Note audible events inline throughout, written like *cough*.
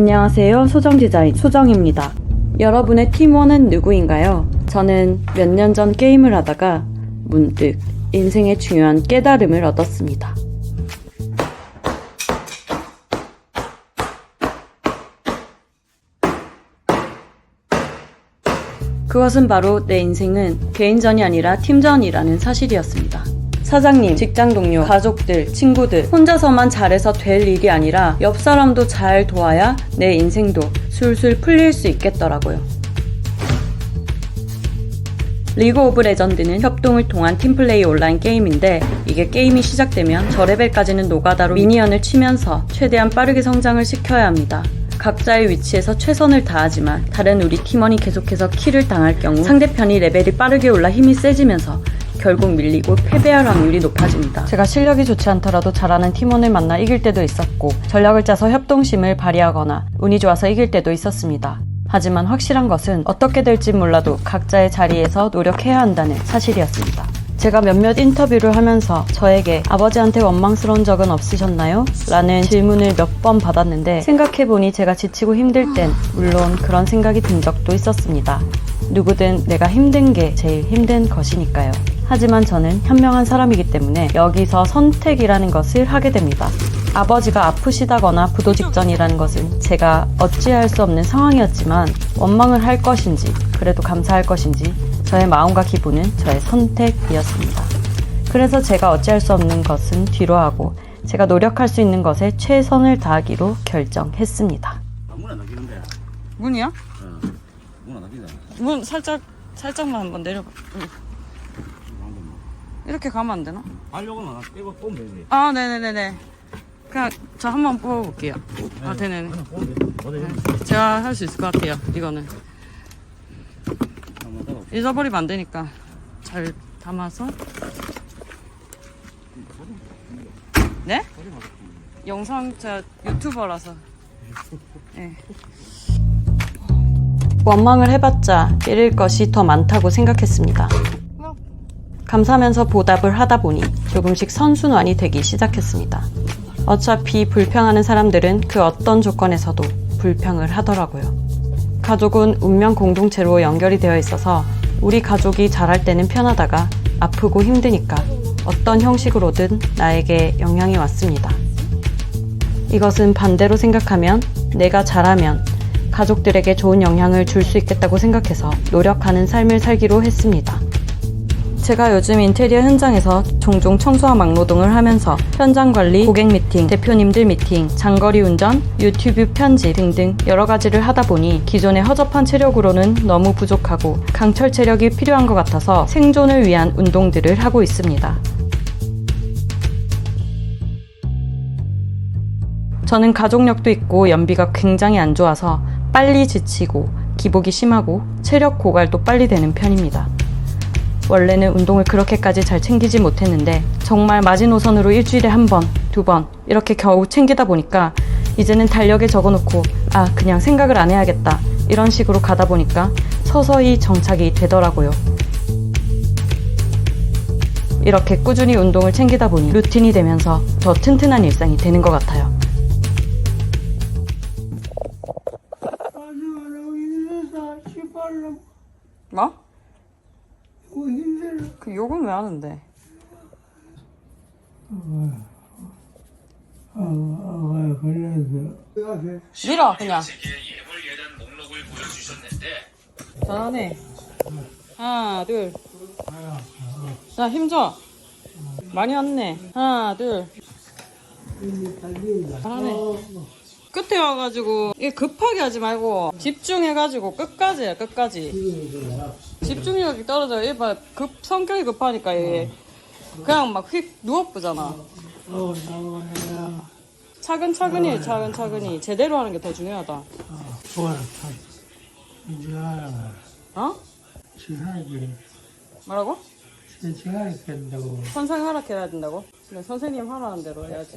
안녕하세요. 소정 디자인 소정입니다. 여러분의 팀원은 누구인가요? 저는 몇 년 전 게임을 하다가 문득 인생의 중요한 깨달음을 얻었습니다. 그것은 바로 내 인생은 개인전이 아니라 팀전이라는 사실이었습니다. 사장님, 직장 동료, 가족들, 친구들, 혼자서만 잘해서 될 일이 아니라 옆 사람도 잘 도와야 내 인생도 술술 풀릴 수 있겠더라고요. 리그 오브 레전드는 협동을 통한 팀플레이 온라인 게임인데 이게 게임이 시작되면 저 레벨까지는 노가다로 미니언을 치면서 최대한 빠르게 성장을 시켜야 합니다. 각자의 위치에서 최선을 다하지만 다른 우리 팀원이 계속해서 킬을 당할 경우 상대편이 레벨이 빠르게 올라 힘이 세지면서 결국 밀리고 패배할 확률이 높아집니다. 제가 실력이 좋지 않더라도 잘하는 팀원을 만나 이길 때도 있었고 전략을 짜서 협동심을 발휘하거나 운이 좋아서 이길 때도 있었습니다. 하지만 확실한 것은 어떻게 될지 몰라도 각자의 자리에서 노력해야 한다는 사실이었습니다. 제가 몇몇 인터뷰를 하면서 저에게 아버지한테 원망스러운 적은 없으셨나요? 라는 질문을 몇 번 받았는데 생각해보니 제가 지치고 힘들 땐 물론 그런 생각이 든 적도 있었습니다. 누구든 내가 힘든 게 제일 힘든 것이니까요. 하지만 저는 현명한 사람이기 때문에 여기서 선택이라는 것을 하게 됩니다. 아버지가 아프시다거나 부도 직전이라는 것은 제가 어찌할 수 없는 상황이었지만 원망을 할 것인지 그래도 감사할 것인지 저의 마음과 기분은 저의 선택이었습니다. 그래서 제가 어찌할 수 없는 것은 뒤로 하고 제가 노력할 수 있는 것에 최선을 다하기로 결정했습니다. 아무나 나기는데. 문이요? 어. 아무나 나기다. 문 살짝 살짝만 한번 내려봐. 이렇게 가면 안 되나? 하려고는 안 빼고 뽑으면 되지. 아, 네네네네. 그냥 저 한 번 뽑아볼게요. 아, 되네네. 그냥 뽑으면 되지. 어디 제가 할 수 있을 것 같아요. 이거는 한번. 잊어버리면 안 되니까 잘 담아서. 네? 영상 제가 유튜버라서. 네. 원망을 해봤자 잃을 것이 더 많다고 생각했습니다. 감사하면서 보답을 하다 보니 조금씩 선순환이 되기 시작했습니다. 어차피 불평하는 사람들은 그 어떤 조건에서도 불평을 하더라고요. 가족은 운명 공동체로 연결이 되어 있어서 우리 가족이 잘할 때는 편하다가 아프고 힘드니까 어떤 형식으로든 나에게 영향이 왔습니다. 이것은 반대로 생각하면 내가 잘하면 가족들에게 좋은 영향을 줄 수 있겠다고 생각해서 노력하는 삶을 살기로 했습니다. 제가 요즘 인테리어 현장에서 종종 청소와 막노동을 하면서 현장 관리, 고객 미팅, 대표님들 미팅, 장거리 운전, 유튜브 편집 등등 여러 가지를 하다 보니 기존의 허접한 체력으로는 너무 부족하고 강철 체력이 필요한 것 같아서 생존을 위한 운동들을 하고 있습니다. 저는 가족력도 있고 연비가 굉장히 안 좋아서 빨리 지치고 기복이 심하고 체력 고갈도 빨리 되는 편입니다. 원래는 운동을 그렇게까지 잘 챙기지 못했는데 정말 마지노선으로 일주일에 한 번, 두 번 이렇게 겨우 챙기다 보니까 이제는 달력에 적어놓고 아 그냥 생각을 안 해야겠다 이런 식으로 가다 보니까 서서히 정착이 되더라고요. 이렇게 꾸준히 운동을 챙기다 보니 루틴이 되면서 더 튼튼한 일상이 되는 것 같아요. 뭐? 그 욕은 왜 하는데? 아, 아 걸려서. 밀어 그냥. 잘하네. 하나 둘 자 힘줘. 많이 왔네. 하나 둘. 잘하네 끝에 와가지고 이게 급하게 하지 말고 집중해가지고 끝까지 해 끝까지. 집중력이 떨어져. 얘봐 급 성격이 급하니까 얘 그냥 막 휙 누워보잖아. 차근차근히 해, 차근차근히. 제대로 하는 게 더 중요하다. 좋아라 이제 알아 어? 지하지 뭐라고? 지하게 된다고. 선생 허락해야 된다고? 그래 선생님 하라는 대로 해야지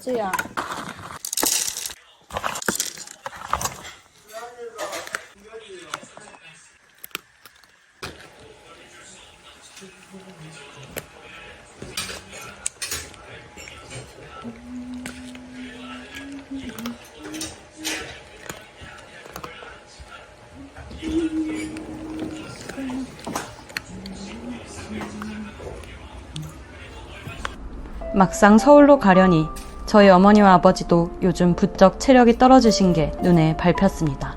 치즈야. 막상 서울로 가려니 저희 어머니와 아버지도 요즘 부쩍 체력이 떨어지신 게 눈에 밟혔습니다.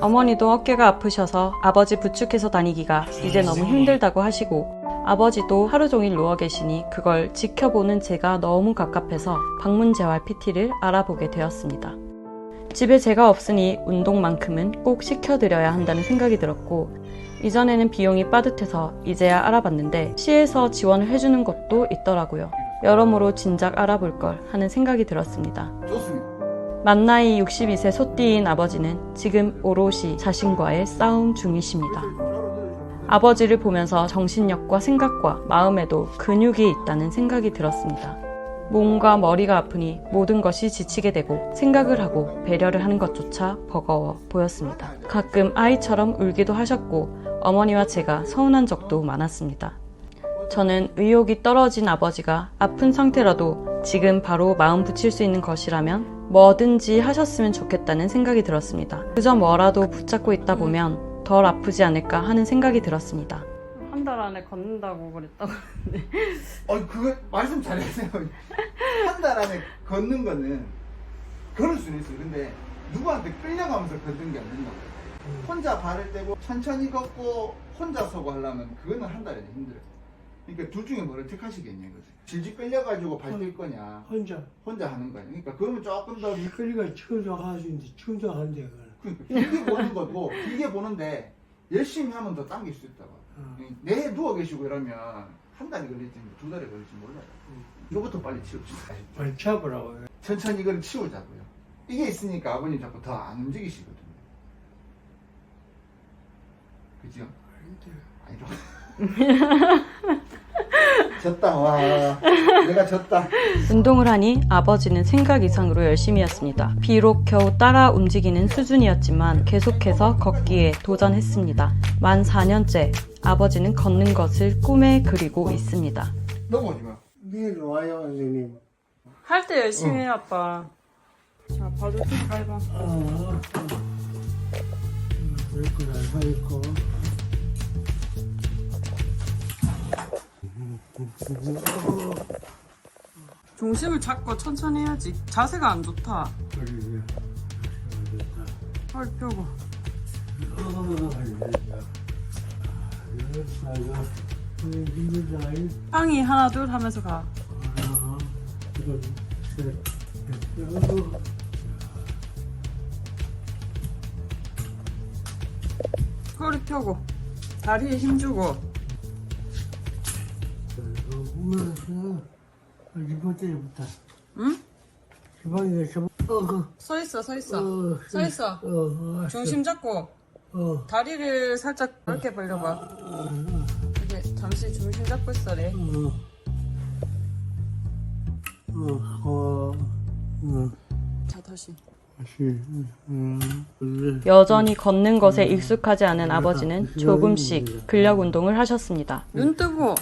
어머니도 어깨가 아프셔서 아버지 부축해서 다니기가 이제 너무 힘들다고 하시고 아버지도 하루 종일 누워 계시니 그걸 지켜보는 제가 너무 갑갑해서 방문 재활 PT를 알아보게 되었습니다. 집에 제가 없으니 운동만큼은 꼭 시켜드려야 한다는 생각이 들었고 이전에는 비용이 빠듯해서 이제야 알아봤는데 시에서 지원을 해주는 것도 있더라고요. 여러모로 진작 알아볼 걸 하는 생각이 들었습니다. 좋습니다. 만 나이 62세 소띠인 아버지는 지금 오롯이 자신과의 싸움 중이십니다. 아버지를 보면서 정신력과 생각과 마음에도 근육이 있다는 생각이 들었습니다. 몸과 머리가 아프니 모든 것이 지치게 되고 생각을 하고 배려를 하는 것조차 버거워 보였습니다. 가끔 아이처럼 울기도 하셨고 어머니와 제가 서운한 적도 많았습니다. 저는 의욕이 떨어진 아버지가 아픈 상태라도 지금 바로 마음 붙일 수 있는 것이라면 뭐든지 하셨으면 좋겠다는 생각이 들었습니다. 그저 뭐라도 붙잡고 있다 보면 덜 아프지 않을까 하는 생각이 들었습니다. 한 달 안에 걷는다고 그랬다고. 어, 그거 말씀 잘했어요. 한 달 안에 걷는 거는 걸을 수는 있어요. 근데 누구한테 끌려가면서 걷는 게 안 된다고. 혼자 발을 떼고 천천히 걷고 혼자 서고 하려면 그거는 한 달에는 힘들어요. 그러니까 둘 중에 뭐를 택하시겠냐 이거지. 질질 끌려가지고 발뗄 거냐, 혼자. 혼자 하는 거냐. 그러니까 그러면 조금 더 그러니까 지금도 하는데 지금도 하는데 그걸. 그러니까 길게 보는 거고 길게 보는데 열심히 하면 더 당길 수 있다고. 어. 내 누워 계시고 이러면 한 달이 걸릴지 뭐두 달이 걸릴지 몰라요. 이거부터 빨리 치웁시다. 빨리 잡으라고. 천천히 이걸 치우자고요. 이게 있으니까 아버님 자꾸 더 안 움직이시거든요. 그죠? 아니로. *laughs* 졌다, 와. 내가 졌다. 운동을 하니 아버지는 생각 이상으로 열심히 했습니다. 비록 겨우 따라 움직이는 수준이었지만 계속해서 걷기에 도전했습니다. 만 4년째 아버지는 걷는 것을 꿈에 그리고 있습니다. 넘어오지 마. 내일 와요, 선생님. 할 때 열심히 해, 아빠. 자, 바로 좀 밟아. 어, 어. 그랬구나, 서 있고. 중심을 잡고 천천히 해야지. 자세가 안 좋다. 헐 펴고. 빵이 하나 둘 하면서 가. 허리 펴고. 다리에 힘 주고. 이번 때부터 응? 주방에 저 어, 그, 서 있어, 서 있어. 어, 서 있어. 어, 어, 중심 잡고. 어, 다리를 살짝 이렇게 벌려봐. 이게 잠시 중심 잡고 있어래. 어, 어, 어, 어, 자, 다시. 여전히 걷는 것에 익숙하지 않은 아버지는 조금씩 근력 운동을 하셨습니다. 눈 뜨고.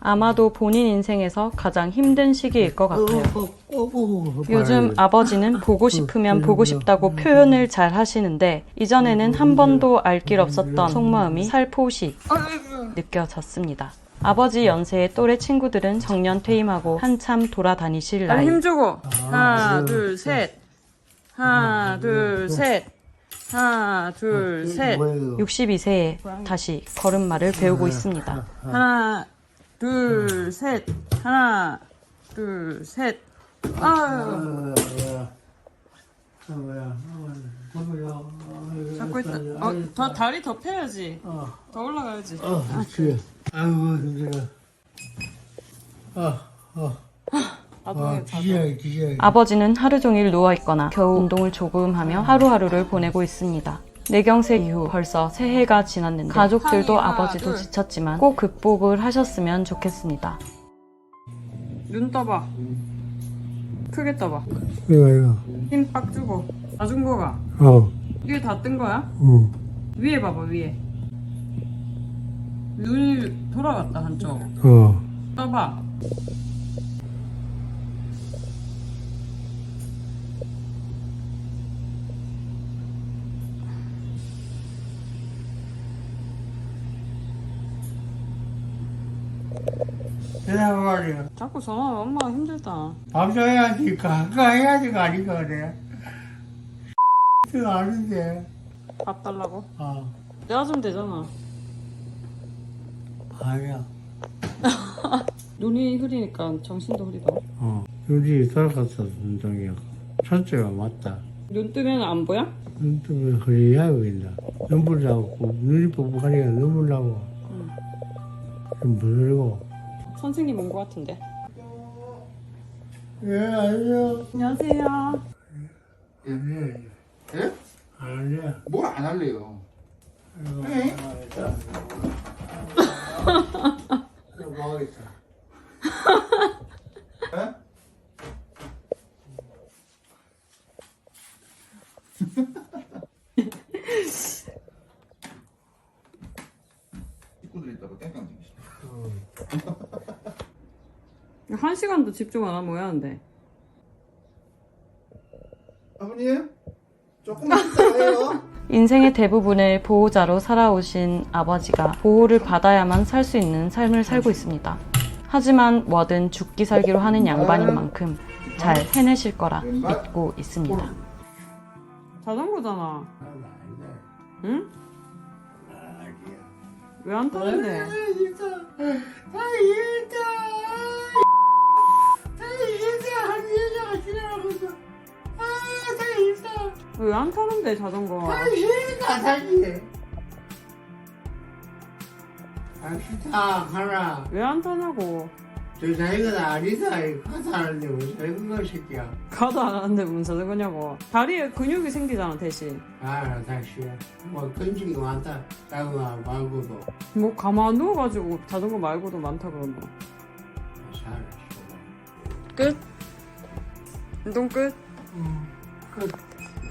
아마도 본인 인생에서 가장 힘든 시기일 것 같아요. 요즘 아버지는 보고 싶으면 보고 싶다고 표현을 잘 하시는데 이전에는 한 번도 알 길 없었던 속마음이 살포시 느껴졌습니다. 아버지 연세의 또래 친구들은 정년 퇴임하고 한참 돌아다니실 나이. 힘주고 하나 둘 셋. 하나 둘 셋. 하나 둘 셋. 뭐예요? 62세에 다시 걸음마를 배우고 있습니다. 하나 둘 셋. 하나 둘 셋. 아 아. 아. 아. 잡고 있다. 어, 더 다리 더 펴야지. 어, 더 올라가야지. 어, 그렇지. 아이고, 힘들어. 아, 아, 아. 아버지는 하루 종일 누워있거나 겨우 운동을 조금 하며 하루하루를 보내고 있습니다. 내경세 이후 벌써 새해가 지났는데 가족들도 아버지도 지쳤지만 꼭 극복을 하셨으면 좋겠습니다. 눈 떠봐. 크게 떠봐. 이거, 이거. 힘 빡 주고. 나준 거가. 어, 이게 다 뜬 거야? 응. 위에 봐봐 위에. 눈이 돌아갔다 한쪽. 어. 떠봐. 말이야. 자꾸 전화 엄마가 힘들다. 방송해야지, 가까 해야지가 아니가 그래. *laughs* 아는데. 밥 달라고? 아, 내가 좀 되잖아. 아니야. *laughs* 눈이 흐리니까 정신도 흐리다. 어. 요리 돌아갔어, 운동이야. 첫째가 맞다. 눈 뜨면 안 보여? 눈 뜨면 흐리하게 보인다. 눈물 나고, 눈이 뻑뻑하니까 눈물 나고. 응. 좀 무서워. 선생님 온 것 같은데. 예, 아니요. 안녕하세요. 예, 예? 아니야. 뭘안 할래요? 네? 이거 *laughs* 뭐 하겠어? 예? 식구들 있다고 땡깡 지기 한 시간도 집중 안 하면 뭐 하는데? 아버님 조금만 해요 *laughs* 인생의 대부분을 보호자로 살아오신 아버지가 보호를 받아야만 살 수 있는 삶을 살고 있습니다. 하지만 뭐든 죽기 살기로 하는 양반인 만큼 잘 해내실 거라 믿고 있습니다. 자전거잖아. 응? 왜 안 타는데? 진짜. 아, 진짜. 아, 진짜. 한 여자가 지나가고 있어. 아, 나 진짜. 왜안 타는데 자전거? 아, 진짜 사지. 아, 진짜. 하나. 왜 안 타냐고. 저 자기가 아니다. 가서 하는데 무슨 자전거 새끼야. 가도 안 하는데 무슨 자전거냐고. 다리에 근육이 생기잖아 대신. 아, 다시. 뭐, 근육이 많다. 자전거 말고도. 뭐 가만 누워가지고 자전거 말고도 많다 그런다. 살아. 끝. 운동 끝. 음, 끝.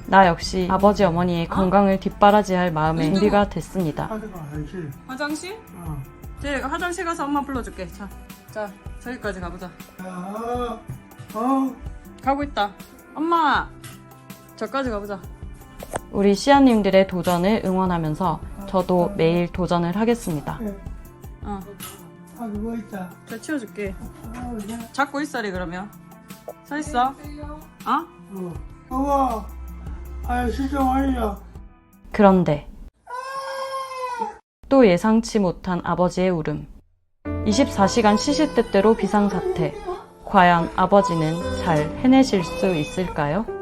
나 역시 아버지 어머니의 건강을 뒷바라지할 마음의 준비가 됐습니다. 한실. 화장실? 어. 제 화장실 가서 엄마 불러줄게. 자, 자 저기까지 가보자. 아, 어. 가고 있다. 엄마, 저까지 가보자. 우리 시아님들의 도전을 응원하면서 저도 매일 도전을 하겠습니다. 어, 아, 누워 있다. 잘 치워줄게. 아, 그냥. 잡고 있어리 그러면. 서 있어. 어? 어. 어머, 아, 수정 완료. 그런데 또 예상치 못한 아버지의 울음. 24시간 시시때때로 비상사태. 과연 아버지는 잘 해내실 수 있을까요?